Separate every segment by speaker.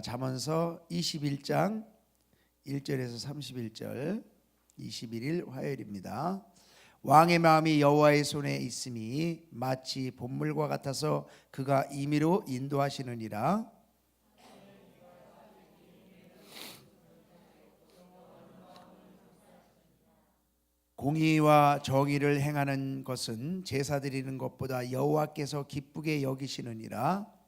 Speaker 1: 잠언서 21장 1절에서 31절 21일 화요일입니다. 왕의 마음이 여호와의 손에 있음이 마치 본물과 같아서 그가 임의로 인도하시느니라. 공의와 정의를 행하는 것은 제사 드리는 것보다 여호와께서 기쁘게 여기시느니라.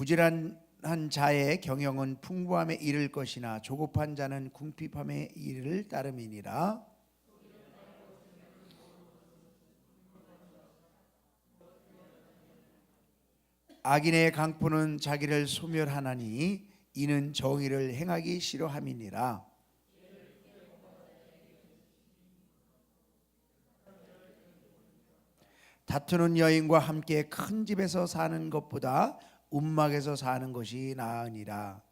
Speaker 1: 부지런한 자의 경영은 풍부함에 이를 것이나 조급한 자는 궁핍함에 이를 따름이니라. 악인의 강포는 자기를 소멸하나니 이는 정의를 행하기 싫어함이니라. 다투는 여인과 함께 큰 집에서 사는 것보다 움막에서 사는 것이 나으니라.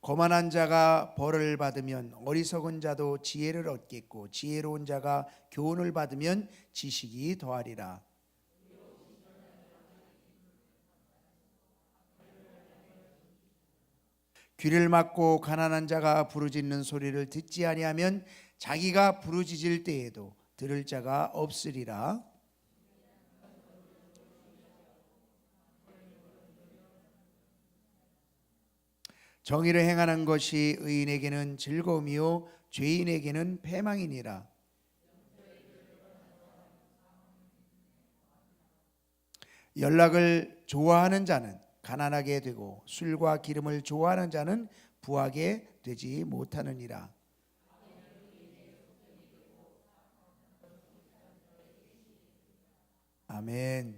Speaker 1: 거만한 자가 벌을 받으면 어리석은 자도 지혜를 얻겠고 지혜로운 자가 교훈을 받으면 지식이 더하리라. 귀를 막고 가난한 자가 부르짖는 소리를 듣지 아니하면 자기가 부르짖을 때에도 들을 자가 없으리라. 정의를 행하는 것이 의인에게는 즐거움이요 죄인에게는 패망이니라. 연락을 좋아하는 자는 가난하게 되고 술과 기름을 좋아하는 자는 부하게 되지 못하느니라. 아멘.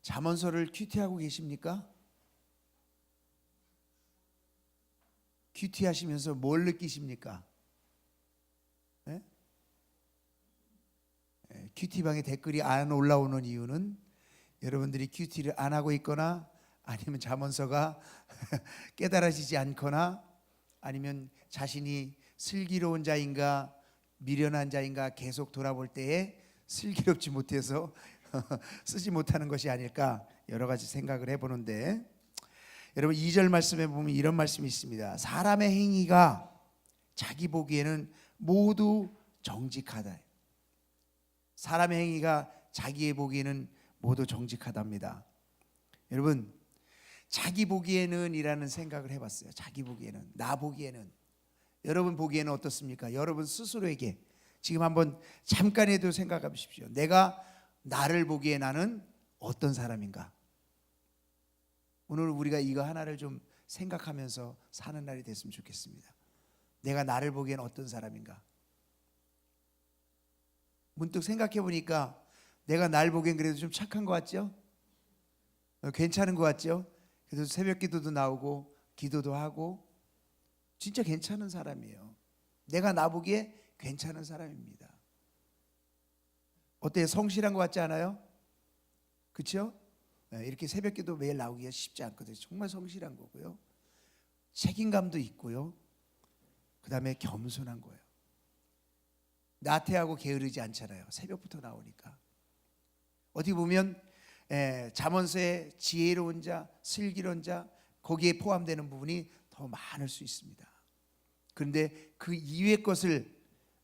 Speaker 1: 자언서를 큐티하고 계십니까? 큐티하시면서 뭘 느끼십니까? 네? 큐티방에 댓글이 안 올라오는 이유는 여러분들이 큐티를 안 하고 있거나 아니면 자언서가 깨달아지지 않거나 아니면 자신이 슬기로운 자인가 미련한 자인가 계속 돌아볼 때에 슬기롭지 못해서 쓰지 못하는 것이 아닐까 여러 가지 생각을 해보는데 여러분 2절 말씀에 보면 이런 말씀이 있습니다. 사람의 행위가 자기 보기에는 모두 정직하다. 사람의 행위가 자기의 보기에는 모두 정직하답니다. 여러분 자기 보기에는이라는 생각을 해봤어요. 자기 보기에는 나 보기에는 여러분 보기에는 어떻습니까? 여러분 스스로에게 지금 한번 잠깐에도 생각해 십시오 내가 나를 보기에 나는 어떤 사람인가? 오늘 우리가 이거 하나를 좀 생각하면서 사는 날이 됐으면 좋겠습니다. 내가 나를 보기엔 어떤 사람인가? 문득 생각해 보니까 내가 날 보기엔 그래도 좀 착한 것 같죠? 어, 괜찮은 것 같죠? 그래서 새벽 기도도 나오고 기도도 하고 진짜 괜찮은 사람이에요. 내가 나보기에 괜찮은 사람입니다. 어때요? 성실한 것 같지 않아요? 그렇 네, 이렇게 새벽기도 매일 나오기가 쉽지 않거든요. 정말 성실한 거고요. 책임감도 있고요. 그 다음에 겸손한 거예요. 나태하고 게으르지 않잖아요. 새벽부터 나오니까. 어떻게 보면 에, 예, 잠언서의 지혜로운 자, 슬기로운 자 거기에 포함되는 부분이 더 많을 수 있습니다. 그런데 그 이외의 것을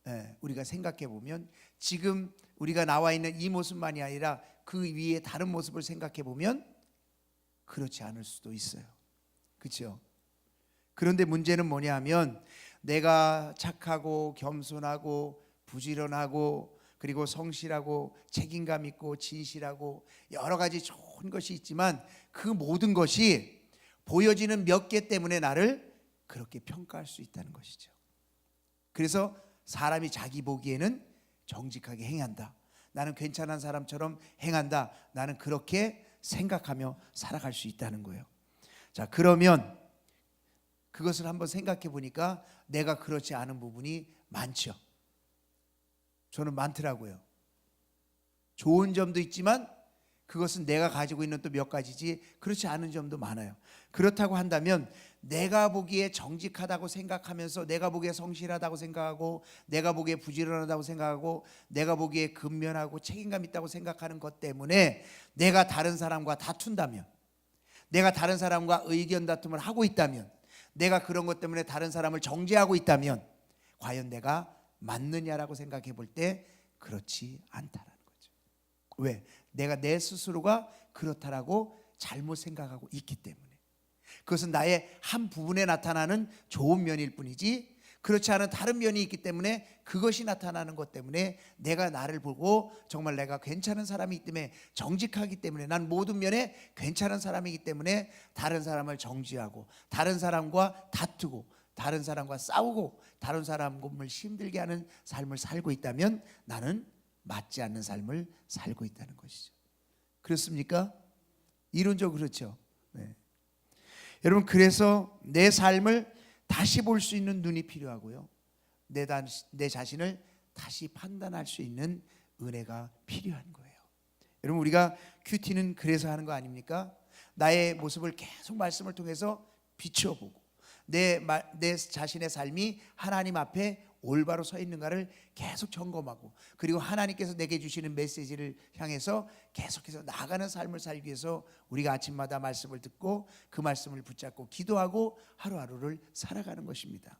Speaker 1: 예, 우리가 생각해 보면 지금 우리가 나와 있는 이 모습만이 아니라 그 위에 다른 모습을 생각해 보면 그렇지 않을 수도 있어요. 그렇죠? 그런데 문제는 뭐냐 하면 내가 착하고 겸손하고 부지런하고 그리고 성실하고 책임감 있고 진실하고 여러 가지 좋은 것이 있지만 그 모든 것이 보여지는 몇 개 때문에 나를 그렇게 평가할 수 있다는 것이죠. 그래서 사람이 자기 보기에는 정직하게 행한다. 나는 괜찮은 사람처럼 행한다. 나는 그렇게 생각하며 살아갈 수 있다는 거예요. 자, 그러면 그것을 한번 생각해 보니까 내가 그렇지 않은 부분이 많죠. 저는 많더라고요. 좋은 점도 있지만 그것은 내가 가지고 있는 또 몇 가지지 그렇지 않은 점도 많아요. 그렇다고 한다면 내가 보기에 정직하다고 생각하면서 내가 보기에 성실하다고 생각하고 내가 보기에 부지런하다고 생각하고 내가 보기에 근면하고 책임감 있다고 생각하는 것 때문에 내가 다른 사람과 다툰다면 내가 다른 사람과 의견 다툼을 하고 있다면 내가 그런 것 때문에 다른 사람을 정죄하고 있다면 과연 내가 맞느냐라고 생각해 볼 때 그렇지 않다. 왜? 내가 내 스스로가 그렇다라고 잘못 생각하고 있기 때문에. 그것은 나의 한 부분에 나타나는 좋은 면일 뿐이지 그렇지 않은 다른 면이 있기 때문에 그것이 나타나는 것 때문에 내가 나를 보고 정말 내가 괜찮은 사람이기 때문에 정직하기 때문에 난 모든 면에 괜찮은 사람이기 때문에 다른 사람을 정지하고 다른 사람과 다투고 다른 사람과 싸우고 다른 사람을 힘들게 하는 삶을 살고 있다면 나는 맞지 않는 삶을 살고 있다는 것이죠. 그렇습니까? 이론적으로 그렇죠. 네. 여러분 그래서 내 삶을 다시 볼 수 있는 눈이 필요하고요. 내, 다, 내 자신을 다시 판단할 수 있는 은혜가 필요한 거예요. 여러분 우리가 큐티는 그래서 하는 거 아닙니까? 나의 모습을 계속 말씀을 통해서 비춰보고 내, 내 자신의 삶이 하나님 앞에 올바로 서 있는가를 계속 점검하고 그리고 하나님께서 내게 주시는 메시지를 향해서 계속해서 나가는 삶을 살기 위해서 우리가 아침마다 말씀을 듣고 그 말씀을 붙잡고 기도하고 하루하루를 살아가는 것입니다.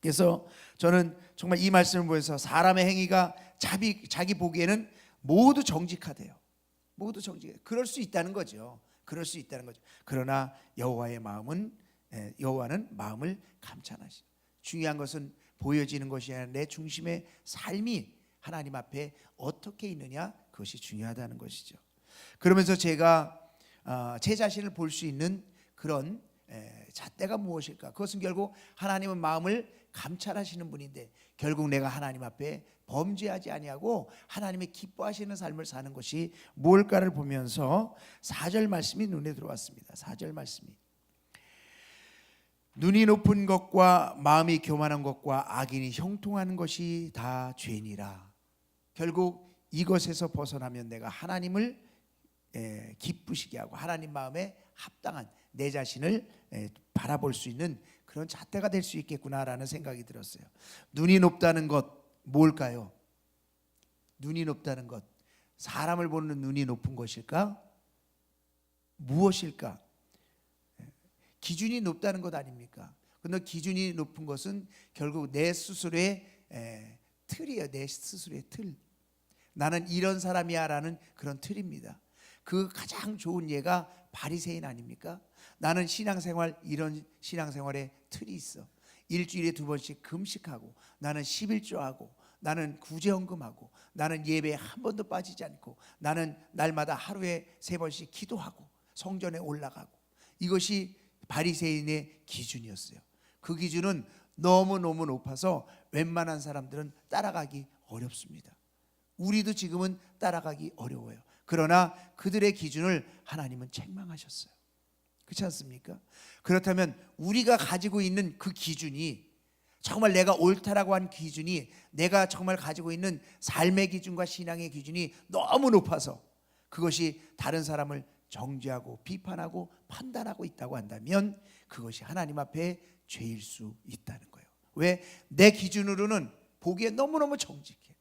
Speaker 1: 그래서 저는 정말 이 말씀을 보면서 사람의 행위가 자기, 자기 보기에는 모두 정직하대요. 모두 정직해. 그럴 수 있다는 거죠. 그럴 수 있다는 거죠. 그러나 여호와의 마음은 예, 여호와는 마음을 감찰하시. 중요한 것은 보여지는 것이 아니라 내 중심의 삶이 하나님 앞에 어떻게 있느냐 그것이 중요하다는 것이죠. 그러면서 제가 아, 제 자신을 볼 수 있는 그런 잣대가 무엇일까? 그것은 결국 하나님은 마음을 감찰하시는 분인데 결국 내가 하나님 앞에 범죄하지 아니하고 하나님의 기뻐하시는 삶을 사는 것이 무엇일까를 보면서 4절 말씀이 눈에 들어왔습니다. 4절 말씀이 눈이 높은 것과 마음이 교만한 것과 악인이 형통하는 것이 다 죄니라. 결국 이것에서 벗어나면 내가 하나님을 기쁘시게 하고 하나님 마음에 합당한 내 자신을 바라볼 수 있는 그런 잣대가 될 수 있겠구나라는 생각이 들었어요. 눈이 높다는 것 뭘까요? 눈이 높다는 것 사람을 보는 눈이 높은 것일까? 무엇일까? 기준이 높다는 것 아닙니까? 근데 기준이 높은 것은 결국 내 스스로의 에, 틀이에요. 내 스스로의 틀. 나는 이런 사람이야라는 그런 틀입니다. 그 가장 좋은 예가 바리새인 아닙니까? 나는 신앙생활 이런 신앙생활의 틀이 있어. 일주일에 두 번씩 금식하고 나는 11조하고 나는 구제헌금하고 나는 예배에 한 번도 빠지지 않고 나는 날마다 하루에 세 번씩 기도하고 성전에 올라가고 이것이 바리새인의 기준이었어요. 그 기준은 너무너무 높아서 웬만한 사람들은 따라가기 어렵습니다. 우리도 지금은 따라가기 어려워요. 그러나 그들의 기준을 하나님은 책망하셨어요. 그렇지 않습니까? 그렇다면 우리가 가지고 있는 그 기준이 정말 내가 옳다라고 한 기준이 내가 정말 가지고 있는 삶의 기준과 신앙의 기준이 너무 높아서 그것이 다른 사람을 정죄하고 비판하고 판단하고 있다고 한다면 그것이 하나님 앞에 죄일 수 있다는 거예요. 왜? 내 기준으로는 보기에 너무너무 정직해.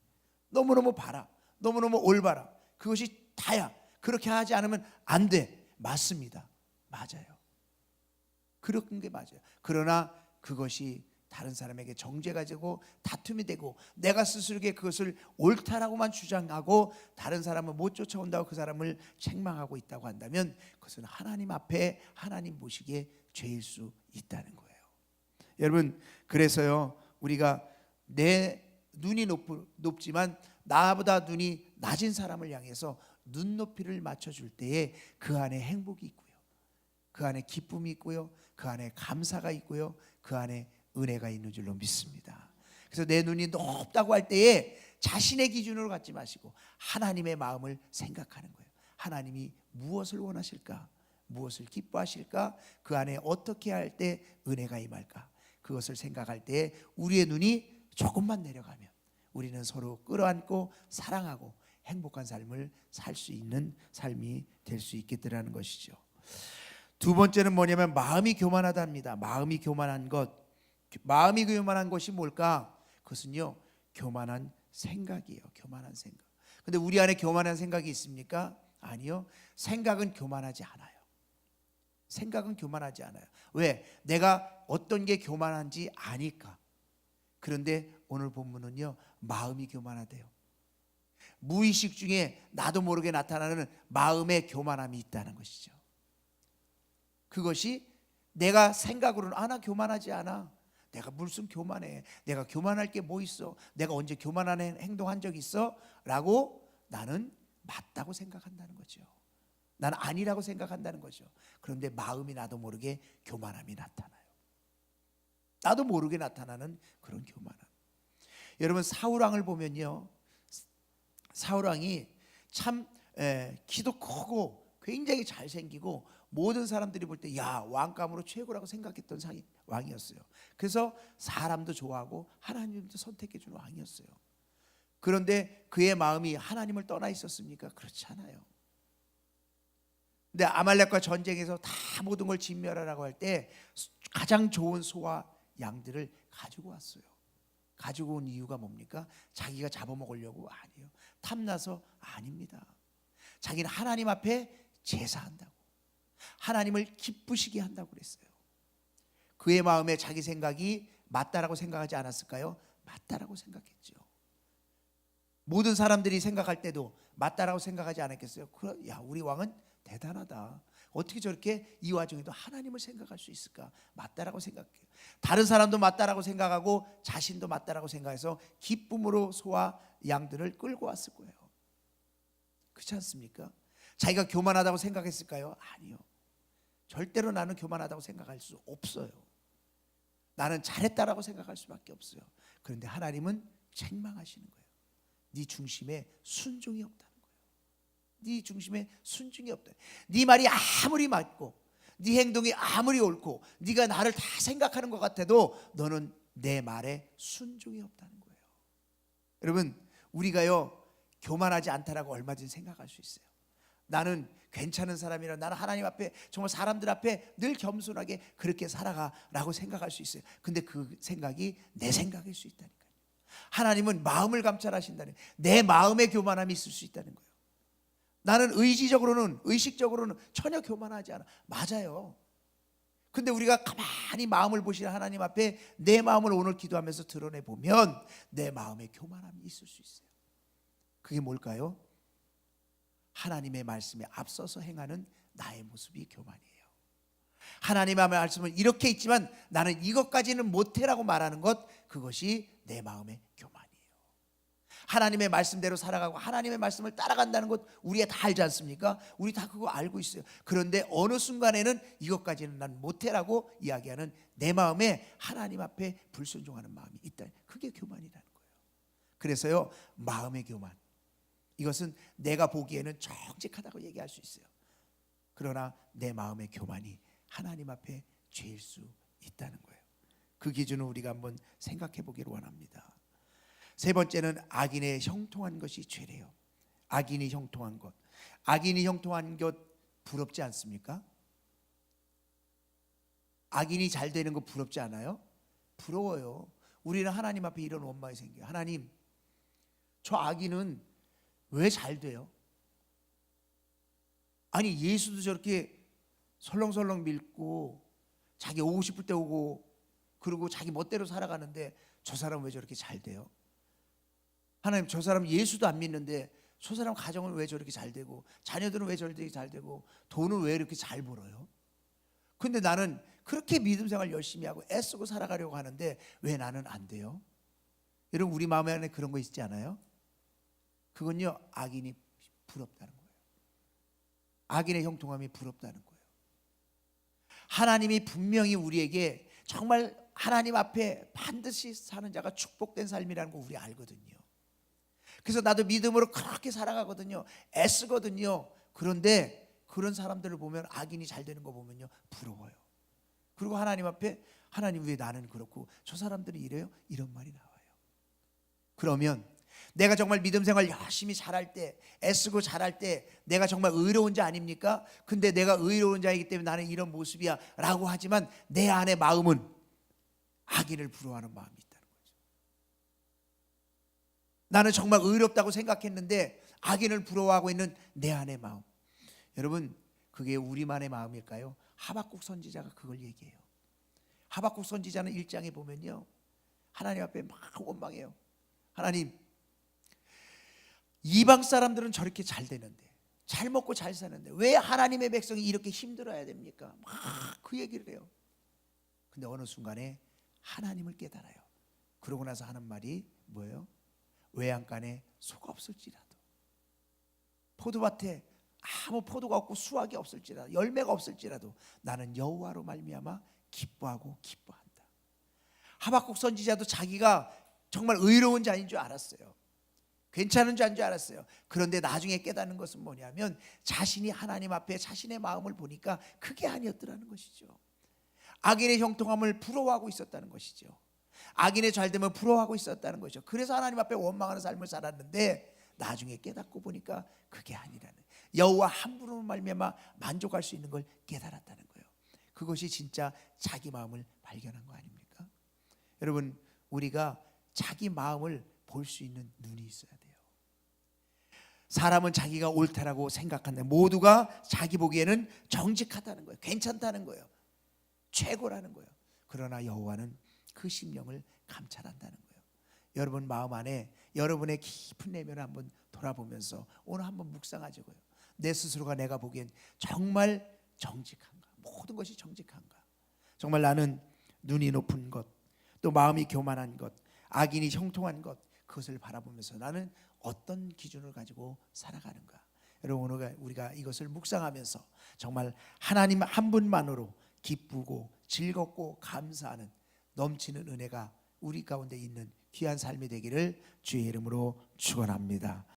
Speaker 1: 너무너무 바라. 너무너무 올바라. 그것이 다야. 그렇게 하지 않으면 안 돼. 맞습니다. 맞아요. 그런 게 맞아요. 그러나 그것이 다른 사람에게 정죄가 되고 다툼이 되고 내가 스스로에게 그것을 옳다라고만 주장하고 다른 사람을 못 쫓아온다고 그 사람을 책망하고 있다고 한다면 그것은 하나님 앞에 하나님 보시기에 죄일 수 있다는 거예요. 여러분 그래서요 우리가 내 눈이 높, 높지만 나보다 눈이 낮은 사람을 향해서 눈높이를 맞춰줄 때에 그 안에 행복이 있고요. 그 안에 기쁨이 있고요. 그 안에 감사가 있고요. 그 안에 은혜가 있는 줄로 믿습니다. 그래서 내 눈이 높다고 할 때에 자신의 기준으로 갖지 마시고 하나님의 마음을 생각하는 거예요. 하나님이 무엇을 원하실까? 무엇을 기뻐하실까? 그 안에 어떻게 할 때 은혜가 임할까? 그것을 생각할 때 우리의 눈이 조금만 내려가면 우리는 서로 끌어안고 사랑하고 행복한 삶을 살 수 있는 삶이 될 수 있겠더라는 것이죠. 두 번째는 뭐냐면 마음이 교만하답니다. 마음이 교만한 것. 마음이 교만한 것이 뭘까? 그것은요 교만한 생각이에요. 교만한 생각. 근데 우리 안에 교만한 생각이 있습니까? 아니요. 생각은 교만하지 않아요. 생각은 교만하지 않아요. 왜? 내가 어떤 게 교만한지 아니까. 그런데 오늘 본문은요. 마음이 교만하대요. 무의식 중에 나도 모르게 나타나는 마음의 교만함이 있다는 것이죠. 그것이 내가 생각으로는 아나 교만하지 않아. 내가 무슨 교만해? 내가 교만할 게 뭐 있어? 내가 언제 교만한 행동한 적 있어? 라고 나는 맞다고 생각한다는 거죠. 나는 아니라고 생각한다는 거죠. 그런데 마음이 나도 모르게 교만함이 나타나요. 나도 모르게 나타나는 그런 교만함. 여러분 사울왕을 보면요. 사울왕이 참 에, 키도 크고 굉장히 잘생기고 모든 사람들이 볼 때야 왕감으로 최고라고 생각했던 상이 왕이었어요. 그래서 사람도 좋아하고 하나님도 선택해 준 왕이었어요. 그런데 그의 마음이 하나님을 떠나 있었습니까? 그렇지 않아요. 근데 아말렉과 전쟁에서 다 모든 걸 진멸하라고 할 때 가장 좋은 소와 양들을 가지고 왔어요. 가지고 온 이유가 뭡니까? 자기가 잡아먹으려고 아니에요. 탐나서 아닙니다. 자기는 하나님 앞에 제사한다고. 하나님을 기쁘시게 한다고 그랬어요. 그의 마음에 자기 생각이 맞다라고 생각하지 않았을까요? 맞다라고 생각했죠. 모든 사람들이 생각할 때도 맞다라고 생각하지 않았겠어요? 야, 우리 왕은 대단하다. 어떻게 저렇게 이 와중에도 하나님을 생각할 수 있을까? 맞다라고 생각해요. 다른 사람도 맞다라고 생각하고 자신도 맞다라고 생각해서 기쁨으로 소와 양들을 끌고 왔을 거예요. 그렇지 않습니까? 자기가 교만하다고 생각했을까요? 아니요. 절대로 나는 교만하다고 생각할 수 없어요. 나는 잘했다라고 생각할 수밖에 없어요. 그런데 하나님은 책망하시는 거예요. 네 중심에 순종이 없다는 거예요. 네 중심에 순종이 없다. 네 말이 아무리 맞고 네 행동이 아무리 옳고 네가 나를 다 생각하는 것 같아도 너는 내 말에 순종이 없다는 거예요. 여러분 우리가요 교만하지 않다라고 얼마 전 생각할 수 있어요. 나는 괜찮은 사람이라 나는 하나님 앞에 정말 사람들 앞에 늘 겸손하게 그렇게 살아가라고 생각할 수 있어요. 근데 그 생각이 내 생각일 수 있다니까요. 하나님은 마음을 감찰하신다는 내 마음의 교만함이 있을 수 있다는 거예요. 나는 의지적으로는 의식적으로는 전혀 교만하지 않아. 맞아요. 근데 우리가 가만히 마음을 보시는 하나님 앞에 내 마음을 오늘 기도하면서 드러내 보면 내마음의 교만함이 있을 수 있어요. 그게 뭘까요? 하나님의 말씀에 앞서서 행하는 나의 모습이 교만이에요. 하나님의 말씀은 이렇게 있지만 나는 이것까지는 못해라고 말하는 것 그것이 내 마음의 교만이에요. 하나님의 말씀대로 살아가고 하나님의 말씀을 따라간다는 것 우리가 다 알지 않습니까? 우리 다 그거 알고 있어요. 그런데 어느 순간에는 이것까지는 난 못해라고 이야기하는 내 마음에 하나님 앞에 불순종하는 마음이 있다. 그게 교만이라는 거예요. 그래서요 마음의 교만. 이것은 내가 보기에는 정직하다고 얘기할 수 있어요. 그러나 내 마음의 교만이 하나님 앞에 죄일 수 있다는 거예요. 그 기준을 우리가 한번 생각해 보기를 원합니다. 세 번째는 악인의 형통한 것이 죄래요. 악인이 형통한 것. 악인이 형통한 것 부럽지 않습니까? 악인이 잘 되는 거 부럽지 않아요? 부러워요. 우리는 하나님 앞에 이런 원망이 생겨요. 하나님, 저 악인은 왜잘 돼요? 아니 예수도 저렇게 설렁설렁 밀고 자기 오고 싶을 때 오고 그리고 자기 멋대로 살아가는데 저 사람 왜 저렇게 잘 돼요? 하나님 저 사람 예수도 안 믿는데 저 사람 가정은 왜 저렇게 잘 되고 자녀들은 왜 저렇게 잘 되고 돈은 왜 이렇게 잘 벌어요? 근데 나는 그렇게 믿음 생활 열심히 하고 애쓰고 살아가려고 하는데 왜 나는 안 돼요? 여러분 우리 마음 안에 그런 거 있지 않아요? 그건요 악인이 부럽다는 거예요. 악인의 형통함이 부럽다는 거예요. 하나님이 분명히 우리에게 정말 하나님 앞에 반드시 사는 자가 축복된 삶이라는 거 우리 알거든요. 그래서 나도 믿음으로 그렇게 살아가거든요. 애쓰거든요. 그런데 그런 사람들을 보면 악인이 잘 되는 거 보면요. 부러워요. 그리고 하나님 앞에 하나님 왜 나는 그렇고 저 사람들은 이래요? 이런 말이 나와요. 그러면 내가 정말 믿음 생활 열심히 잘할 때, 애쓰고 잘할 때, 내가 정말 의로운 자 아닙니까? 근데 내가 의로운 자이기 때문에 나는 이런 모습이야. 라고 하지만 내 안의 마음은 악인을 부러워하는 마음이 있다는 거죠. 나는 정말 의롭다고 생각했는데 악인을 부러워하고 있는 내 안의 마음. 여러분, 그게 우리만의 마음일까요? 하박국 선지자가 그걸 얘기해요. 하박국 선지자는 1장에 보면요. 하나님 앞에 막 원망해요. 하나님, 이방 사람들은 저렇게 잘 되는데 잘 먹고 잘 사는데 왜 하나님의 백성이 이렇게 힘들어야 됩니까? 막 그 얘기를 해요. 근데 어느 순간에 하나님을 깨달아요. 그러고 나서 하는 말이 뭐예요? 외양간에 소가 없을지라도 포도밭에 아무 포도가 없고 수확이 없을지라도 열매가 없을지라도 나는 여호와로 말미암아 기뻐하고 기뻐한다. 하박국 선지자도 자기가 정말 의로운 자인 줄 알았어요. 괜찮은 줄안줄 알았어요. 그런데 나중에 깨닫는 것은 뭐냐면 자신이 하나님 앞에 자신의 마음을 보니까 그게 아니었더라는 것이죠. 악인의 형통함을 부러워하고 있었다는 것이죠. 악인의 잘됨을 부러워하고 있었다는 것이죠. 그래서 하나님 앞에 원망하는 삶을 살았는데 나중에 깨닫고 보니까 그게 아니라는 여호와 함부로 말미암아 만족할 수 있는 걸 깨달았다는 거예요. 그것이 진짜 자기 마음을 발견한 거 아닙니까? 여러분 우리가 자기 마음을 볼 수 있는 눈이 있어요. 사람은 자기가 옳다라고 생각한다. 모두가 자기 보기에는 정직하다는 거예요. 괜찮다는 거예요. 최고라는 거예요. 그러나 여호와는 그 심령을 감찰한다는 거예요. 여러분 마음 안에 여러분의 깊은 내면을 한번 돌아보면서 오늘 한번 묵상하자고요. 내 스스로가 내가 보기엔 정말 정직한가? 모든 것이 정직한가? 정말 나는 눈이 높은 것, 또 마음이 교만한 것, 악인이 형통한 것, 그것을 바라보면서 나는 어떤 기준을 가지고 살아가는가. 여러분 오늘 우리가 이것을 묵상하면서 정말 하나님 한 분만으로 기쁘고 즐겁고 감사하는 넘치는 은혜가 우리 가운데 있는 귀한 삶이 되기를 주의 이름으로 축원합니다.